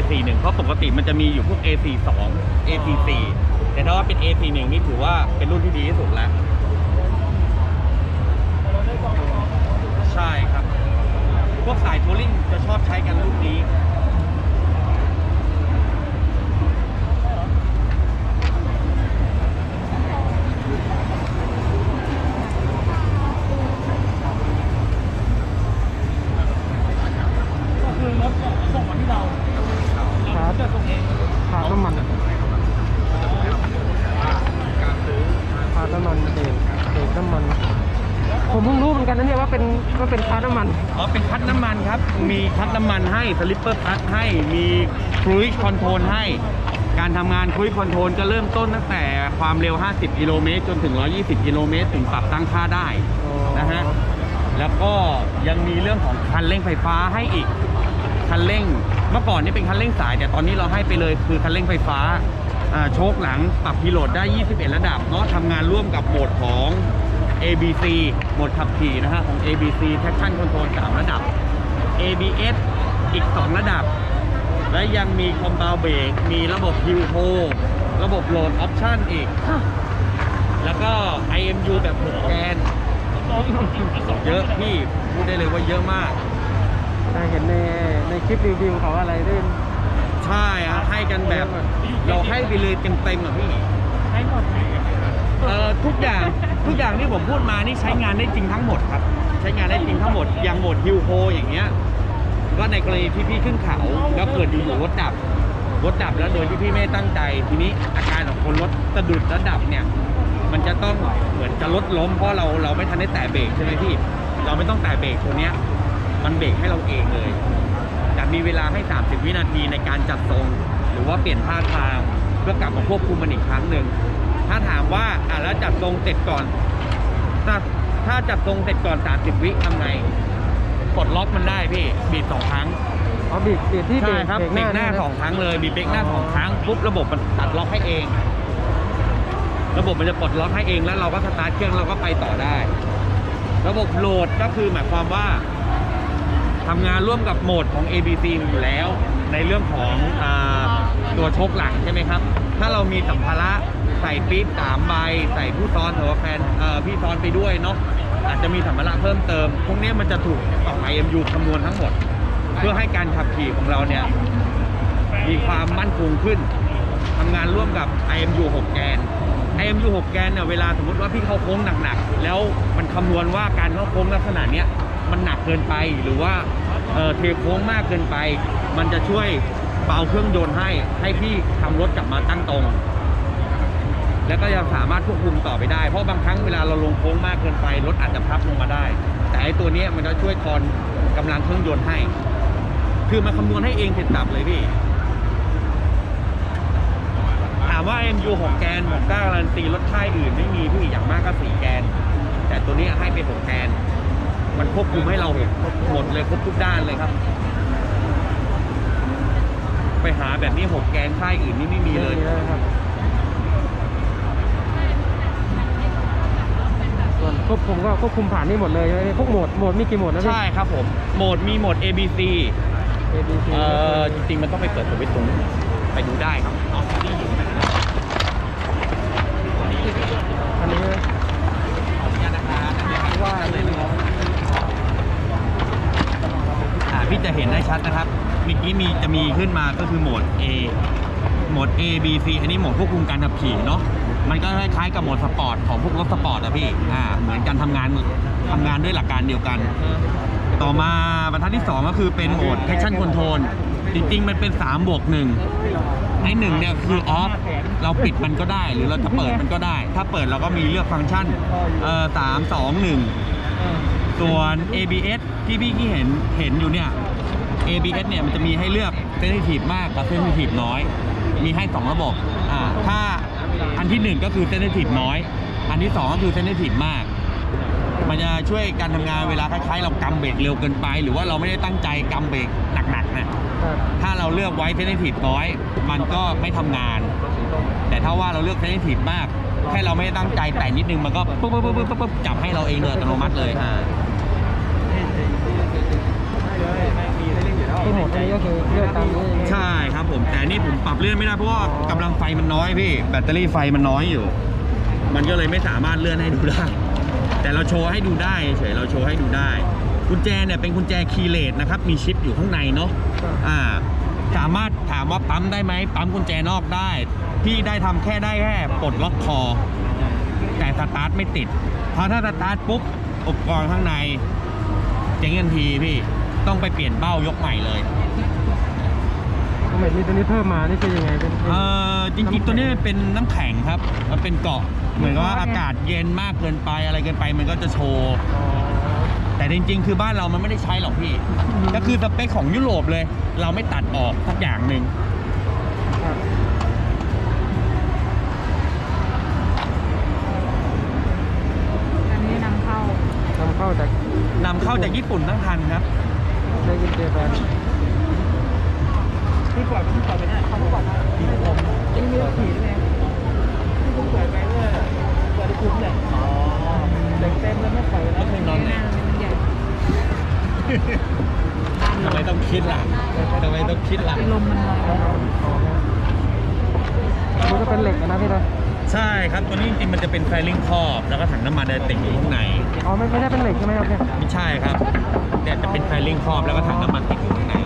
A41 เพราะปกติมันจะมีอยู่พวก A42 A44 แต่ถ้าว่าเป็น A41 นี่ถือว่าเป็นรุ่นที่ดีที่สุดแล้วใช่ครับ พวกสายทัวริงจะชอบใช้กันรุ่นนี้ สลิปเปอร์คัดให้มีครู i คอนโทรลให้ การทำงานครู i คอนโทรลจะเริ่มต้นตั้งแต่ความเร็ว 50 กิโลเมตรจนถึง 120 กิโลเมตรถึงปรับตั้งค่าได้นะฮะแล้วก็ยังมีเรื่องของคันเร่งไฟฟ้าให้อีกคันเร่งเมื่อก่อนนี่เป็นคันเร่งสาย แต่ตอนนี้เราให้ไปเลยคือคันเร่งไฟฟ้าโชคหลังปรับพิโหลดได้ 21 ระดับเนาะทำงานร่วมกับโหมดของ ABC โหมดขับขี่นะฮะของ ABC Traction Control 3 ระดับ ABS อีก 2 ระดับ และยังมีคอม b า u เบรกมีระบบ Hill h o ระบบโหลดออปชั่นอีก แล้วก็ IMU แบบ6แกนเยอะพี่ พูดได้เลยว่าเยอะมาก ได้เห็นในในคลิปรีวิวเขาอะไรด้วยใช่อะให้กันแบบ เราให้ไปเลยเต็มๆอะพี่ให้หมดเอ่อทุกอย่างทุกอย่างที่ผมพูดมานี่ใช้งานได้จริงทั้งหมดครับ ใช้งานได้จริงทั้งหมดอย่างโหมดฮิวโ o อย่างเงี้ย ก็ในกรณีที่พี่ขึ้นเขาแล้วเกิดอยู่ๆรถดับ รถดับแล้วโดยที่พี่ไม่ตั้งใจ ทีนี้อาการของคนรถสะดุดแล้วดับเนี่ย มันจะต้องเหมือนจะรถล้มเพราะเราเราไม่ทันได้แตะเบรกใช่ไหมพี่ เราไม่ต้องแตะเบรกตัวเนี้ย มันเบรกให้เราเองเลยจะมีเวลาให้ 30 วินาทีในการจัดทรง หรือว่าเปลี่ยนท่าทางเพื่อกลับมาควบคุมมันอีกครั้งหนึ่งถ้าถามว่าอะแล้วจัดทรงเสร็จก่อนถ้าถ้าจัดทรงเสร็จก่อน 30 วิทำไง ปลดล็อกมันได้พี่บีบสองครั้งอ๋อบีบบีบที่เบรใช่กครับเบรกเบรกหน้าเยะสองครั้งเลยบีบเบรกหน้าสองครั้งปุ๊บระบบมันตัดล็อกให้เอง ระบบมันจะปลดล็อกให้เองแล้วเราก็สตาร์ทเครื่องเราก็ไปต่อได้ ระบบโหลดก็คือหมายความว่าทำงานร่วมกับโหมดของ ABC อยู่แล้ว ในเรื่องของอาตัวโชคหลังใช่ไหมครับ ถ้าเรามีสัมภาระใส่ปี๊บสามใบ ใส่ผู้ซ้อนหรือว่าแฟนเอ่อพี่ซ้อนไปด้วยเนาะ อาจจะมีสัมภาระเพิ่มเติม พวกนี้มันจะถูกต่อ IMU คำนวณทั้งหมด เพื่อให้การขับขี่ของเราเนี่ยมีความมั่นคงขึ้นทำงานร่วมกับ IMU 6 แกน IMU 6 แกนเนี่ยเวลาสมมติว่าพี่เข้าโค้งหนักๆ แล้วมันคำนวณว่าการเข้าโค้งลักษณะเนี้ยมันหนักเกินไปหรือว่าเเทโค้งมากเกินไป มันจะช่วยเบาเครื่องยนต์ให้ให้พี่ทำรถกลับมาตั้งตรง แล้วก็ยังสามารถควบคุมต่อไปได้ เพราะบางครั้งเวลาเราลงโค้งมากเกินไปรถอาจจะพับลงมาได้ แต่ไอ้ตัวนี้มันจะช่วยคอนกำลังเครื่องยนต์ให้ คือมันคำนวณให้เองเสร็จสับเลยพี่ ถามว่า MU 6แกนผมกล้าการันตีรถค่ายอื่นไม่มีพี่อย่างมากก็4แกน แต่ตัวนี้ให้ไป6แกน มันควบคุมให้เราหมดเลยครบทุกด้านเลยครับไปหาแบบนี้6แกนค่ายอื่นนี่ไม่มีเลยครับ ควบคุมก็ควบคุมผ่านนี่หมดเลยใช่ไหมพวกโหมดโหมดมีกี่โหมดนะพี่ ใช่ครับผมโหมดมีโหมด ABC A B C เอ่อจริงๆ มันต้องไปเปิดสวิตช์ตรงนู้นไปดูได้ครับอ๋อนี่อยู่นะอันนี้ขออนุญาตนะคะอันนี้ให้ว่าเลยนะครับอ่าพี่จะเห็นได้ชัดนะครับเมื่อกี้มีจะมีขึ้นมาก็คือโหมด A โหมด A B C อันนี้โหมดควบคุมการขับขี่เนาะ มันก็คล้ายๆกับโหมดสปอร์ตของพวกรถสปอร์ตอะพี่อ่าเหมือนกันทำงานทำงานด้วยหลักการเดียวกัน ต่อมาบรรทัดที่ 2 ก็คือเป็นโหมด traction control จริงๆ มันเป็น3บวก1ไอ้หนึ่งเนี่ยคือออฟเราปิดมันก็ได้หรือเราจะเปิดมันก็ได้ ถ้าเปิดเราก็มีเลือกฟังก์ชันเอ่อสามสองหนึ่งส่วน ABS ที่พี่กี้เห็นเห็นอยู่เนี่ย ABS เนี่ยมันจะมีให้เลือก sensitive มากกับ sensitive น้อย มีให้ 2 ระบบอ่าถ้า อันที่ 1 ก็คือ sensitive น้อย อันที่สองก็คือเซนซิทีฟมาก มันจะช่วยการทำงานเวลาคล้ายๆ เรากำเบรกเร็วเกินไป หรือว่าเราไม่ได้ตั้งใจกำเบรกหนักๆนะครับถ้าเราเลือกไว้เซนซิทีฟน้อย มันก็ไม่ทำงาน แต่ถ้าว่าเราเลือกเซนซิทีฟมากแค่เราไม่ได้ตั้งใจแต่นิดนึงมันก็ปุ๊บปุ๊บปุ๊บปุ๊บปุ๊บจับให้เราเองโดยอัตโนมัติเลยอ่าที่หมดอันนี้ก็คือเลือกตามนี้ใช่ครับ ผมแต่นี่ผมปรับเลื่อนไม่ได้เพราะว่ากำลังไฟมันน้อยพี่ แบตเตอรี่ไฟมันน้อยอยู่ มันก็เลยไม่สามารถเลื่อนให้ดูได้ แต่เราโชว์ให้ดูได้เฉยเราโชว์ให้ดูได้กุญแจเนี่ยเป็นกุญแจคีย์เลสนะครับมีชิปอยู่ข้างในเนาะอ่าสามารถถามว่าปั๊มได้ไหมปั๊มกุญแจนอกได้พี่ได้ทำแค่ได้แค่ปลดล็อกคอ แต่สตาร์ทไม่ติดเพราะถ้าสตาร์ทปุ๊บอุปกรณ์ข้างในเจ๊งทันทีพี่ต้องไปเปลี่ยนเบ้ายกใหม่เลย ทำไมมีตัวนี้เพิ่มมานี่คือยังไงเป็น เอ่อจริงๆตัวนี้มันเป็นน้ำแข็งครับ มันเป็นเกาะเหมือนกับว่าอากาศเย็นมากเกินไปอะไรเกินไปมันก็จะโชว์อ๋อแต่จริง ๆ คือบ้านเรามันไม่ได้ใช้หรอกพี่ก็คือสเปคของยุโรปเลย เราไม่ตัดออกสักอย่างหนึ่งครับอันนี้นำเข้านำเข้าจากนำเข้าจากญี่ปุ่นทั้งคันครับในอินเดียแบรนด์ ที่ปล่อยที่ปล่อยไปเนี่ยเขาบอกว่าผีผมยังมีผีเลยที่ผมปล่อยไปเมื่อปล่อยคุ้มเนี่ยอ๋อเต็มเต็มแล้วไม่ปล่อยแล้วไม่นอนไหนทำไมต้องคิดล่ะทำไมต้องคิดล่ะลมมันมามันก็เป็นเหล็กอะนะพี่นะใช่ครับตัวนี้จริงๆมันจะเป็นไฟลิงครอบแล้วก็ถังน้ำมันเดินติดอยู่ข้างในอ๋อไม่ไม่ได้เป็นเหล็กใช่ไหมครับเนี่ยไม่ใช่ครับเนี่ยจะเป็นไฟลิงครอบแล้วก็ถังน้ำมันติดอยู่ข้างใน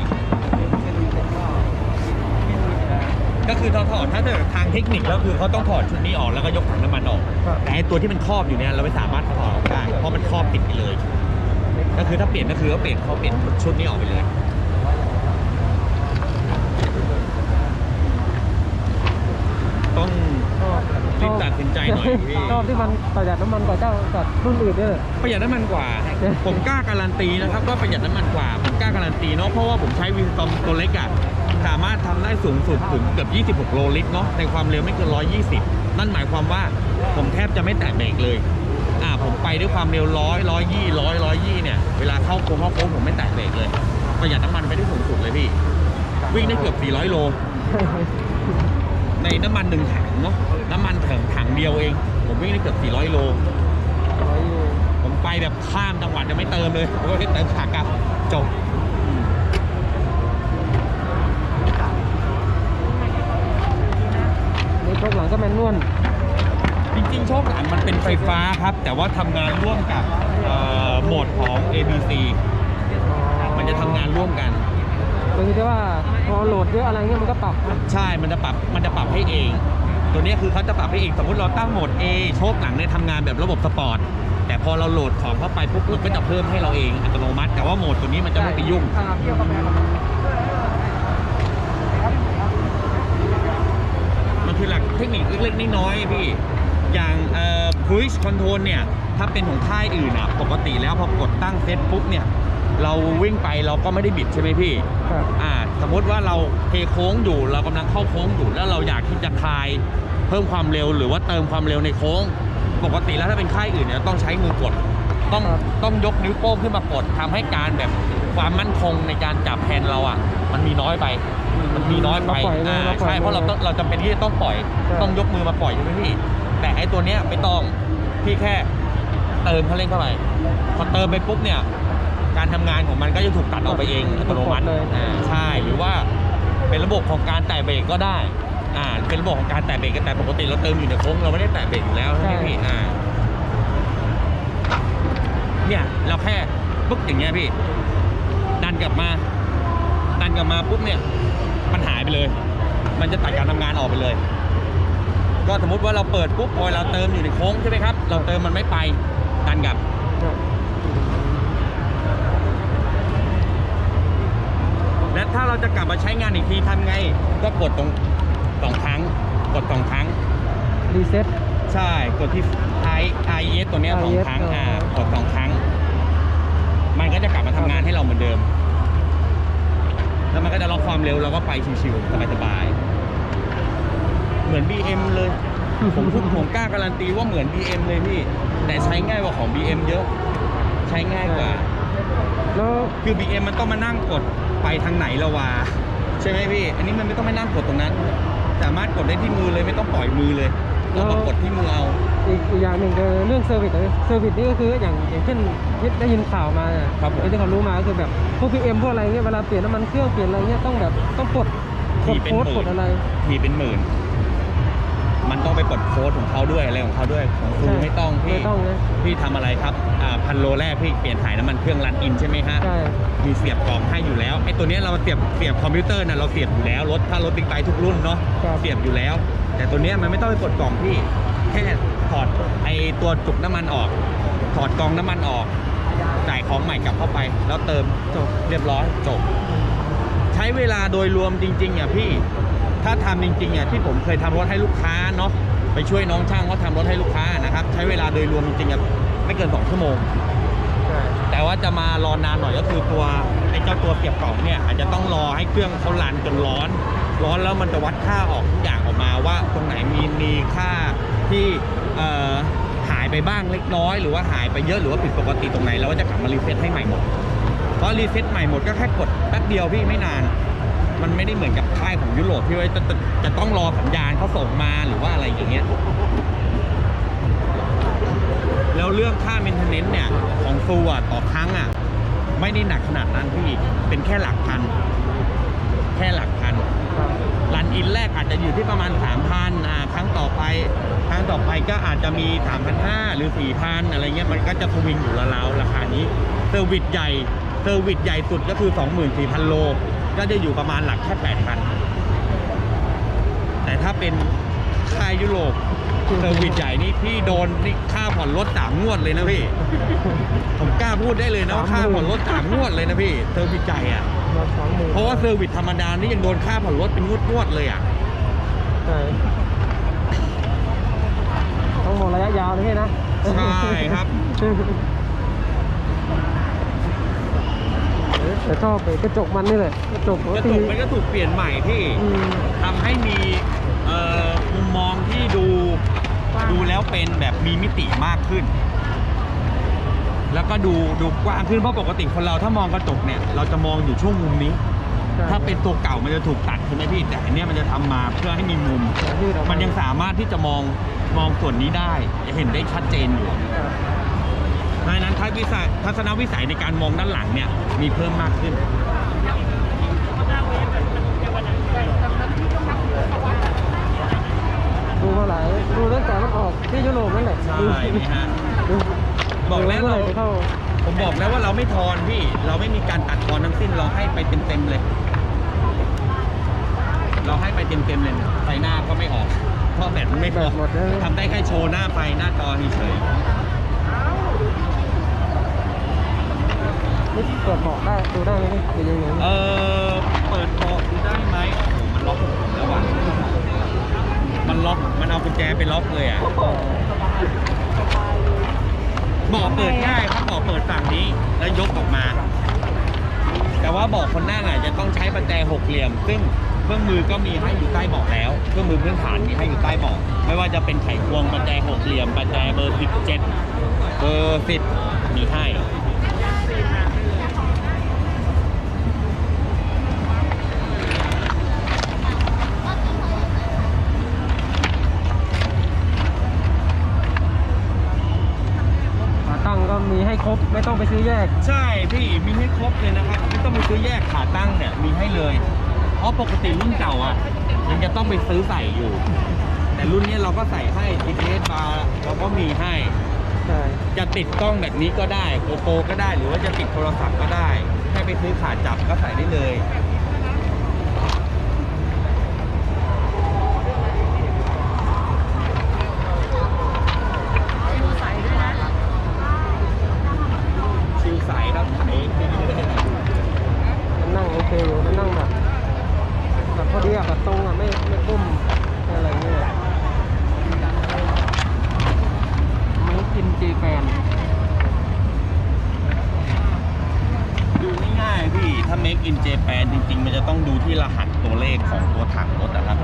ก็คือถอดถ้าเกิดทางเทคนิคแล้วคือเขาต้องถอดชุดนี้ออกแล้วก็ยกถังน้ำมันออก ครับแต่ไอ้ตัวที่มันครอบอยู่เนี่ยเราไม่สามารถถอดออกได้เพราะมันครอบติดไปเลย ก็คือถ้าเปลี่ยนก็คือก็เปลี่ยนเขาเปลี่ยนชุดนี้ออกไปเลย ต้องชอบรีบตัดสินใจหน่อยพี่ชอบที่มันประหยัดน้ำมันกว่าเจ้าจัดรุ่นอื่นด้วยประหยัดน้ำมันกว่าใช่ผมกล้าการันตีนะครับว่าประหยัดน้ำมันกว่า ผมกล้าการันตีเนาะเพราะว่าผมใช้วินตอมตัวเล็กอะ สามารถทำได้สูงสุดถึงเกือบ26 โลลิตรเนาะในความเร็วไม่เกิน 120 นั่นหมายความว่าผมแทบจะไม่แตะเบรกเลยอ่าผมไปด้วยความเร็วร้อยร้อยยี่ร้อยร้อยยี่เนี่ยเวลาเข้าโค้งเข้าโค้งผมไม่แตะเบรกเลยประหยัดน้ำมันไปได้สูงสุดเลยพี่ วิ่งได้เกือบ 400 โล ในน้ำมันหนึ่งถังเนาะน้ำมันถังถังเดียวเอง ผมวิ่งได้เกือบ 400 โล ผมไปแบบข้ามจังหวัดยังไม่เติมเลยผมก็แค่เติมขากลับจบ นี่โชคหลังก็แมนนวลจริงๆโชคหลังมันเป็นไฟฟ้าครับ แต่ว่าทำงานร่วมกับเอ่อโหมดของ ABC มันจะทำงานร่วมกัน ก็คือที่ว่าพอโหลดเยอะอะไรเงี้ยมันก็ปรับใช่ มันจะปรับ มันจะปรับให้เอง ตัวเนี้ยคือเขาจะปรับให้เอง สมมติเราตั้งโหมด A โชคหลังเนี่ยทำงานแบบระบบสปอร์ต แต่พอเราโหลดของเข้าไปปุ๊บมันก็จะเพิ่มให้เราเองอัตโนมัติ แต่ว่าโหมดตัวนี้มันจะไม่ไปยุ่ง อ่าพี่เอากาแฟมา มันคือหลัก เทคนิคเล็กๆน้อยๆพี่ อย่างเอ่อ cruise control เนี่ย ถ้าเป็นของค่ายอื่นอะ ปกติแล้วพอกดตั้งเซตปุ๊บเนี่ย เราวิ่งไปเราก็ไม่ได้บิดใช่ไหมพี่ ครับ อ่า สมมติว่าเราเทโค้งอยู่ เรากำลังเข้าโค้งอยู่ แล้วเราอยากที่จะคลาย เพิ่มความเร็วหรือว่าเติมความเร็วในโค้ง ปกติแล้วถ้าเป็นค่ายอื่นเนี่ยต้องใช้มือกด ต้องครับต้องยกนิ้วโป้งขึ้นมากดทำให้การแบบความมั่นคงในการจับแฮนด์เราอะ มันมีน้อยไป มันมีน้อยไปเราปล่อยเลยอ่าเราปล่อยใช่เพราะเราต้องเราจำเป็นที่จะต้องปล่อยใช่ต้องยกมือมาปล่อยใช่ไหมพี่ แต่ไอ้ตัวเนี้ยไม่ต้องพี่แค่เติมเขาเร่งเข้าไปพอเติมไปปุ๊บเนี่ย การทำงานของมันก็จะถูกตัดออกไปเองอัตโนมัติเลยอ่าใช่หรือว่าเป็นระบบของการแตะเบรกก็ได้อ่าเป็นระบบของการแตะเบรกแต่ปกติเราเติมอยู่ในโค้งเราไม่ได้แตะเบรกอยู่แล้วใช่ไหมพี่อ่า เนี่ยเราแค่ปุ๊บอย่างเงี้ยพี่ ดันกลับมา ดันกลับมาปุ๊บเนี่ย มันหายไปเลย มันจะตัดการทำงานออกไปเลย ก็สมมติว่าเราเปิดปุ๊บพอเราเติมอยู่ในโค้งใช่ไหมครับ เราเติมมันไม่ไป ดันกลับครับและถ้าเราจะกลับมาใช้งานอีกทีทำไง ก็กดตรงสองครั้ง กดสองครั้ง รีเซ็ตใช่ กดที่ I I S ตัวเนี้ยสอง IS ครั้งอ๋ออ่อ่ากดสองครั้ง มันก็จะกลับมาทำงานให้เราเหมือนเดิม แล้วมันก็จะล็อกความเร็วเราก็ไปชิวๆสบายๆเหมือน BM เลย ผมพูดผมกล้าการันตีว่าเหมือน BM เลยพี่ แต่ใช้ง่ายกว่าของ BM เยอะ ใช้ง่ายกว่า แล้ว คือ BM มันต้องมานั่งกดไปทางไหนละวะใช่ไหมพี่ อันนี้มันไม่ต้องไปนั่งกดตรงนั้น สามารถกดได้ที่มือเลยไม่ต้องปล่อยมือเลยเรามากดที่มือเอา อีกอีกอย่างหนึ่งคือเรื่องเซอร์วิสเซอร์วิสนี่ก็คืออย่างอย่างเช่นที่ได้ยินข่าวมาเนี่ยครับผม ที่เขารู้มาก็คือแบบพวกพีเอ็มพวกอะไรเงี้ยเวลาเปลี่ยนน้ำมันเครื่องเปลี่ยนอะไรเงี้ยต้องแบบต้องกดกทีดเป็นโค้ดหมื่กนดอะไร ทีเป็นหมื่น มันต้องไปกดโค้ดของเขาด้วยอะไรของเขาด้วยของซูใช่ไม่ต้องพี่ไม่ต้องนะ พี่ทำอะไรครับอ่าพันโลแรกพี่เปลี่ยนถ่ายน้ำมันเครื่องรันอินใช่ไหมฮะ ใช่มีเสียบกล่องให้อยู่แล้วไอ้ตัวเนี้ยเราเสียบเสียบคอมพิวเตอร์นะเราเสียบอยู่แล้วรถถ้ารถบิ๊กไบค์ทุกรุ่นเนาะครับ เสียบอยู่แล้ว แต่ตัวเนี้ยมันไม่ต้องไปกดกล่องพี่ แค่ถอดไอ้ตัวจุกน้ำมันออก ถอดกล่องน้ำมันออก จ่ายของใหม่กลับเข้าไป แล้วเติมจบเรียบร้อยจบ ใช้เวลาโดยรวมจริงๆอะพี่ ถ้าทำจริงๆอะที่ผมเคยทำรถให้ลูกค้าเนาะไปช่วยน้องช่างเขาทำรถให้ลูกค้านะครับใช้เวลาโดยรวมจริงๆอะไม่เกินสองชั่วโมงใช่แต่ว่าจะมารอนานหน่อยก็คือตัวไอ้เจ้าตัวเสียบกล่องเนี่ยอาจจะต้องรอให้เครื่องเขารันจนร้อน ร้อนแล้วมันจะวัดค่าออกทุกอย่างออกมาว่าตรงไหนมีมีค่า ที่หายไปบ้างเล็กน้อย หรือว่าหายไปเยอะหรือว่าผิดปกติตรงไหนเราก็จะกลับมารีเซ็ตให้ใหม่หมดเพราะรีเซ็ตใหม่หมดก็แค่กดแป๊บเดียวพี่ไม่นาน มันไม่ได้เหมือนกับค่ายของยุโรปที่ว่าจะจะจะต้องรอสัญญาณเขาส่งมาหรือว่าอะไรอย่างเงี้ยแล้วเรื่องค่า maintenance เนี่ยของซูอะต่อครั้งอะไม่ได้หนักขนาดนั้นพี่เป็นแค่หลักพัน แค่หลักพันรันอินแรกอาจจะอยู่ที่ประมาณ3,000อ่าครั้งต่อไป รั้งต่อไปก็อาจจะมี 3,500 หรือ 4,000 อะไรเงี้ยมันก็จะทวิงอยู่ราวๆราคานี้เซอร์วิสใหญ่เซอร์วิสใหญ่สุดก็คือ 24,000 โล ก็จะอยู่ประมาณหลักแค่ 8,000 แต่ถ้าเป็นค่ายยุโรปเซอร์วิสใหญ่นี่พี่โดนนี่ค่าผ่อนรถสามงวดเลยนะพี่ ผมกล้าพูดได้เลยนะว่าค่าผ่อนรถสามงวดเลยนะพี่เซอร์วิสใหญ่อะมาสองหมื่นเพราะว่าเซอร์วิสธรรมดานี่ยังโดนค่าผ่อนรถเป็นงวดๆเลยอะใช่ ต้องมองระยะยาวเลยพี่นะใช่ครับแต่ชอบไอ้กระจกมันนี่แหละกระจกกระจกมันก็ถูกเปลี่ยนใหม่พี่อืมทำให้มีเอ่อมุมมองที่ดูดูแล้วเป็นแบบมีมิติมากขึ้น แล้วก็ดูดูกว้างขึ้นเพราะปกติคนเราถ้ามองกระจกเนี่ย เราจะมองอยู่ช่วงมุมนี้ใช่ ถ้าเป็นตัวเก่ามันจะถูกตัดใช่ไหมพี่แต่อันเนี้ยมันจะทำมาเพื่อให้มีมุม ยืดออกามันยังสามารถที่จะมองมองส่วนนี้ได้จะเห็นได้ชัดเจนอยู่ครับเพราะฉะนั้นทัศนวิสัยทัศนวิสัยในการมองด้านหลังเนี่ยมีเพิ่มมากขึ้น ดูมาหลายดูตั้งแต่มันออกที่ยุโรปนั่นแหละใช่นี่ฮะ ดูบอกแล้วดูเรามื่อไหจะเข้าผมบอกแล้วว่าเราไม่ทอนพี่ เราไม่มีการตัดทอนทั้งสิ้นเราให้ไปเต็มๆเลย เราให้ไปเต็มๆเลยไฟหน้าก็ไม่ออกเพราะแบตมันไม่พอแบตหมดแล้ว ทำได้แค่โชว์หน้าไฟหน้าจอเฉยนี่เปิดเบาะได้ดูได้ไหมนี่หรือยังไงๆเออเปิดเบาะดูได้ไหมโอ้โหมันล็อกผมแล้วว่ะมันล็อกมันเอากุญแจไปล็อกเลยอะเบาะเปิดง่ายครับเบาะเปิดฝั่งนี้แล้วยกออกมา แต่ว่าเบาะคนนั่งอะจะต้องใช้ประแจหกเหลี่ยม ซึ่ง เครื่องมือก็มีให้อยู่ใต้เบาะแล้ว เครื่องมือพื้นฐานมีให้อยู่ใต้เบาะไม่ว่าจะเป็นไขควงประแจหกเหลี่ยมประแจเบอร์สิบเจ็ดเบอร์สิบมีให้ขาตั้งก็มีให้ครบไม่ต้องไปซื้อแยก ใช่พี่มีให้ครบเลยนะครับไม่ต้องไปซื้อแยกขาตั้งเนี่ยมีให้เลยเพ ราะปกติรุ่นเก่าอะยังจะต้องไปซื้อใส่อยู่ แต่รุ่นนี้เราก็ใส่ให้ GPS บาร์เราก็มีให้ ใช่จะติดกล้องแบบนี้ก็ได้โกโปรก็ได้หรือว่าจะติดโทรศัพท์ก็ได้ให้ไปซื้อขาจับก็ใส่ได้เลย ชิวใสครับไถไปเรื่อย มันนั่งโอเคอยู่มันนั่งแบบแบบพอดีอะแบบตรงอะไม่ไม่ก้มอะไรเงี้ยมันกินจีแปน ดูง่ายๆพี่ ถ้า make in Japan จริงๆ มันจะต้องดูที่รหัสตัวเลขของตัวถังรถนะครับ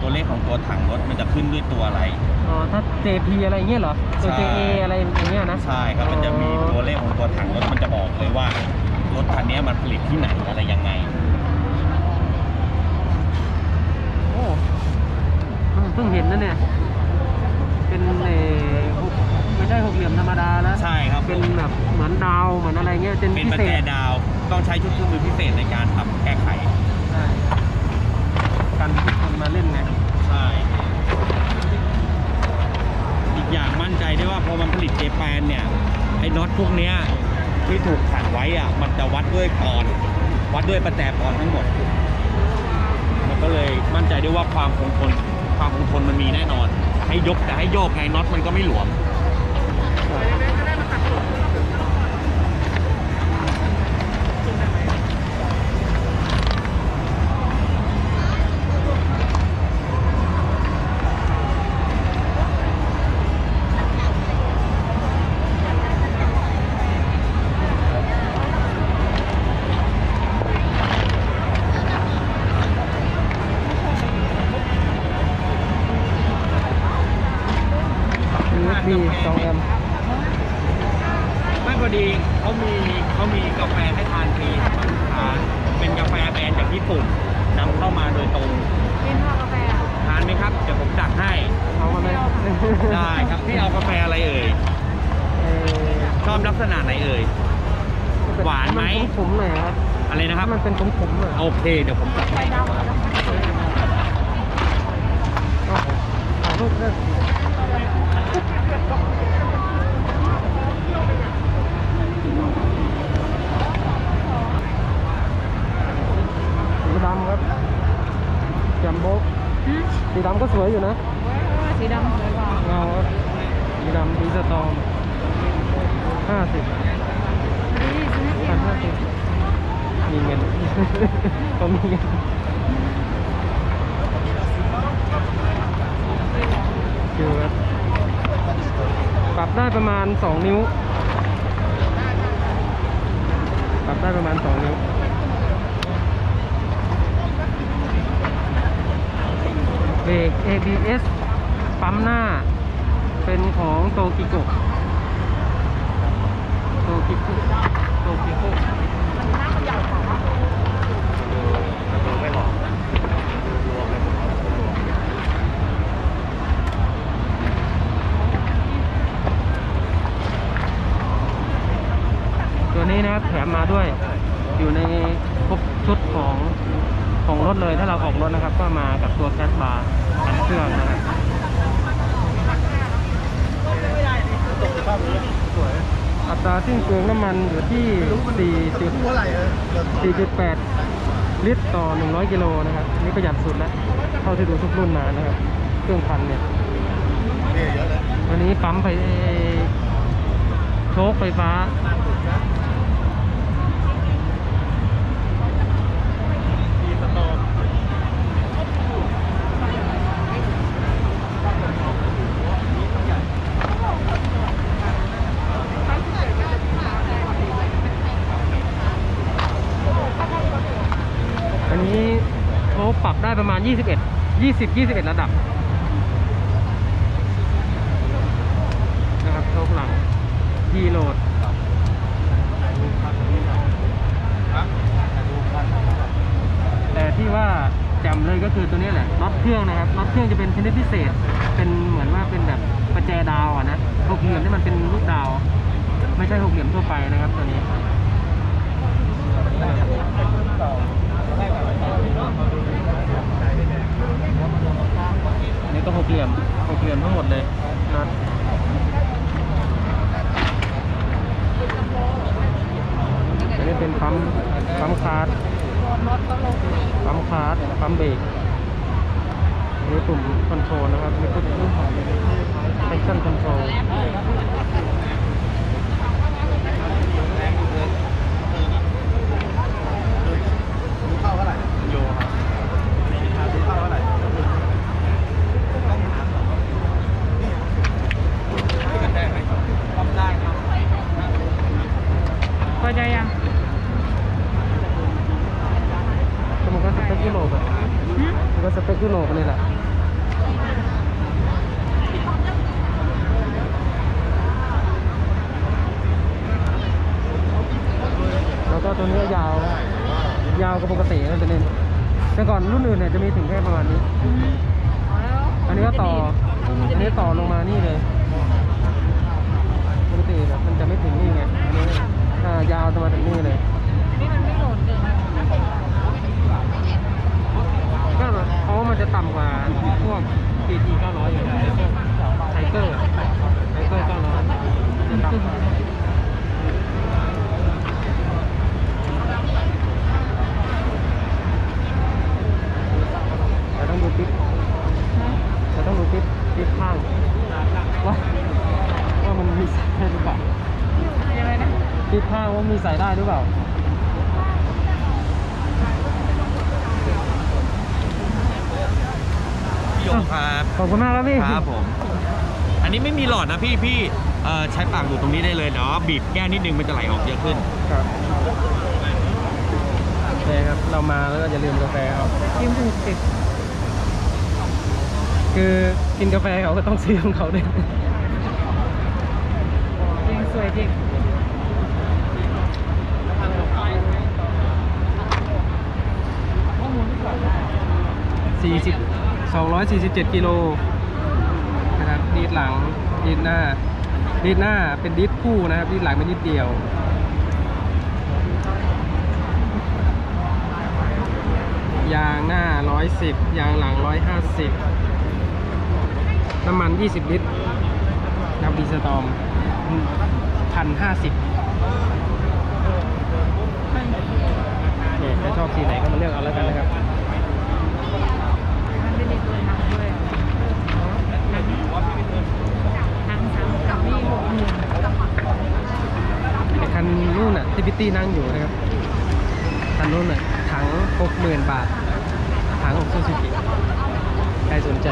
ตัวเลขของตัวถังรถมัน จะขึ้นด้วยตัวอะไร อ๋อถ้า JP อะไรอย่างเงี้ยเหรอตัว ใช่ JA อะไรอย่างเงี้ยนะ ใช่ครับมันจะมีตัวเลขของตัวถังรถมันจะบอกเลยว่ารถคันนี้มันผลิตที่ไหนอะไรยังไง โอ้อืมเพิ่งเห็นนะเนี่ย เป็นเอ่อหกไม่ใช่หกเหลี่ยมธรรมดาแล้วใช่ครับเป็นแบบเหมือนดาวเหมือนอะไรเงี้ยเป็นเป็นพิประเศแจษดาวต้องใช้ชุดเครื่องมือพิเศษในการทำแก้ไข ใช่กันทุกคนมาเล่นไง ใช่ อย่างมั่นใจได้ว่าพอมันผลิตเจแปนเนี่ยไอ้น็อตพวกเนี้ยที่ถูกขันไว้อะมันจะวัดด้วยปอนวัดด้วยประแจปอนทั้งหมด มันก็เลยมั่นใจได้ว่าความคงทนความคงทนมันมีแน่นอน ให้ยกแต่ให้โยกไงน็อตมันก็ไม่หลวม ได้ครับพี่เอากาแฟอะไรเอ่ยเอ่อชอบลักษณะไหนเอ่ย หวานไหมนผมๆหน่อยครับ อะไรนะครับ มันเป็นผมๆหน่อยโอเค เดี๋ยวผมจัดไฟให้ดำแล้วเอาถ่ายรูปเลยสีดำครับแจมโบกสีดำก็สวยอยู่นะ สีดำสวยกว่า เราสีดำดีสตอมห้าสิบห้พันห้าสิบมีเงินเขามีเงินดูครับปรับได้ประมาณสองนิ้ว ปรับได้ประมาณสองนิ้วเบรก ABS ปั๊มหน้า เป็นของโตกิโกโตกิโกโตกิโกตัวนี้นะครับแถมมาด้วย อยู่ในครบชุดของของรถเลยถ้าเราออกรถนะครับ ก็มากับตัวแคสบาร์กันเครื่องนะครับ อั ตราสิ้นเปลืองน้ำมันอยู่ที่ 4 4.8 ลิตรต่อ 100 กิโลนะครับอันนี่ประหยัดสุดแล้วเท่าที่ดูทุกรุ่นมานะครับ เครื่องพันเนี่ยวันนี้ปั๊มไฟโชคไฟฟ้า อันนี้เขาปรับได้ประมาณ 21 20 21 ระดับนะครับโชคหลังทีโหลดแต่ที่ว่าจำเลยก็คือตัวนี้แหละน็อตเครื่องนะครับน็อตเครื่องจะเป็นชนิดพิเศษ เป็นเหมือนว่าเป็นแบบประแจดาวอะนะหกเหลี่ยมที่มันเป็นลูกดาว ไม่ใช่หกเหลี่ยมทั่วไปนะครับตัวนี้ อั นนี้ก็หกเหลี่ยมหกเหลี่ยมทั้งหมดเลยนะอันนี้เป็นปั๊มปั๊มคาร์ดปั๊มคาร์ดปั๊มเบรกอันนี้ปุ่มคอนโทรลนะครับนี่คือรุ่นของ traction control เข้าเท่าไหร่โยครับเข้าเท่าไหร่ พอใจยัง ก็มันก็สเปคยุโรปอะ หืม มันก็สเปคยุโรปนี่แหละ แล้วก็ตัวนี้ก็ยาว ยาวกว่าปกตินะตัวนี้แต่ก่อนรุ่นอื่นเนี่ยจะมีถึงแค่ประมาณนี้ อ๋อแล้ว อันนี้ก็ต่อ อันนี้ต่อลงมานี่เลย ปกติแบบมันจะไม่ถึงนี่ไง อันนี้อ่ายาวมาถึงนี่เลยนี่มันไม่โหลดเกินก็เพราะว่ามันจะต่ำกว่าพวก PT 900อยู่แล้วพวกไทเกอร์ไทเกอร์900จะต่ำกว่าแต่ต้องดูปิ๊บแต่ต้องดูปิ๊บปิ๊บข้างว่าว่ามันมีใส่ได้หรือเปล่า ยังไงนะ ปิ๊บข้างว่ามีใส่ได้หรือเปล่า พี่โยง ครับขอบคุณมากครับพี่ครับผม อันนี้ไม่มีหลอดนะพี่พี่เอ่อใช้ปากดูดตรงนี้ได้เลยเนาะบีบแก้นิดนึงมันจะไหลออกเยอะขึ้น ครับโอเคครับ เรามาแล้วก็อย่าลืมกาแฟครับยิ้มถูกติดคือกินกาแฟเขาก็ต้องซื้อของเขาด้วยจริงสวยจริง40 247 กิโลนะครับดีดหลังดีดหน้าดีดหน้าเป็นดีดคู่นะครับดีดหลังเป็นดีดเดียวยางหน้า 110 ยางหลัง 150 น้ำมัน 20 ลิตรน้ำดีสตอมพันห้าสิบเนี่ยใครชอบสีไหนก็มาเลือกเอาแล้วกันนะครับ มันเป็นอีกตัวหนังด้วยหนังหนังสามกับนี่หกหมื่น ไอ้คันนู่นน่ะที่พิ ตี้นั่งอยู่นะครับคันนู่นน่ะถังหกหมื่นบาทถังของซูซูกิใครสนใจ